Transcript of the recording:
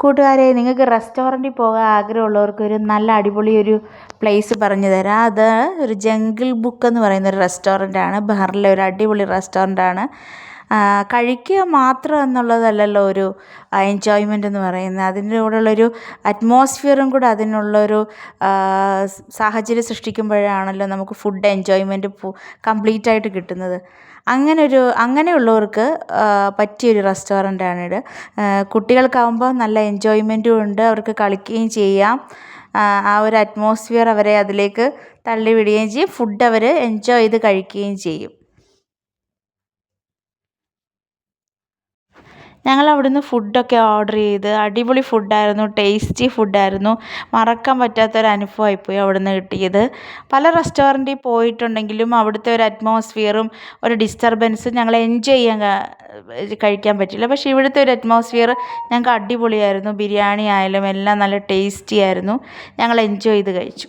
കൂട്ടുകാരെ നിങ്ങൾക്ക് റെസ്റ്റോറന്റിൽ പോകാൻ ആഗ്രഹമുള്ളവർക്ക് ഒരു നല്ല അടിപൊളി ഒരു പ്ലേസ് പറഞ്ഞു തരാം. അത് ഒരു ജംഗിൾ ബുക്ക് എന്ന് പറയുന്ന ഒരു ആണ്. ബഹറിലെ ഒരു അടിപൊളി റെസ്റ്റോറന്റാണ് കഴിക്കുക മാത്രം എന്നുള്ളതല്ലല്ലോ ഒരു എൻജോയ്മെന്റ് എന്ന് പറയുന്നത്. അതിന്റെ കൂടെയുള്ളൊരു അറ്റ്മോസ്ഫിയറും കൂടെ അതിനുള്ളൊരു സാഹചര്യം സൃഷ്ടിക്കുമ്പോഴാണല്ലോ നമുക്ക് ഫുഡ് എൻജോയ്മെന്റ് കംപ്ലീറ്റ് ആയിട്ട് കിട്ടുന്നത്. അങ്ങനൊരു അങ്ങനെയുള്ളവർക്ക് പറ്റിയൊരു റെസ്റ്റോറന്റാണിത് കുട്ടികൾക്കാവുമ്പോൾ നല്ല എൻജോയ്മെന്റും ഉണ്ട്. അവർക്ക് കളിക്കുകയും ചെയ്യാം. ആ ഒരു അറ്റ്മോസ്ഫിയർ അവരെ അതിലേക്ക് തള്ളിവിടുകയും ചെയ്യും. ഫുഡ് അവർ എൻജോയ് ചെയ്ത് കഴിക്കുകയും ചെയ്യും. ഞങ്ങൾ അവിടുന്ന് ഫുഡൊക്കെ ഓർഡർ ചെയ്ത് അടിപൊളി ഫുഡായിരുന്നു ടേസ്റ്റി ഫുഡായിരുന്നു മറക്കാൻ പറ്റാത്തൊരു അനുഭവമായിപ്പോയി അവിടുന്ന് കിട്ടിയത്. പല റെസ്റ്റോറന്റിൽ പോയിട്ടുണ്ടെങ്കിലും അവിടുത്തെ ഒരു അറ്റ്മോസ്ഫിയറും ഒരു ഡിസ്റ്റർബൻസും ഞങ്ങൾ എൻജോയ് ചെയ്യാൻ കഴിക്കാൻ പറ്റില്ല. പക്ഷേ ഇവിടുത്തെ ഒരു അറ്റ്മോസ്ഫിയർ ഞങ്ങൾക്ക് അടിപൊളിയായിരുന്നു. ബിരിയാണി ആയാലും എല്ലാം നല്ല ടേസ്റ്റി ആയിരുന്നു. ഞങ്ങൾ എൻജോയ് ചെയ്ത് കഴിച്ചു.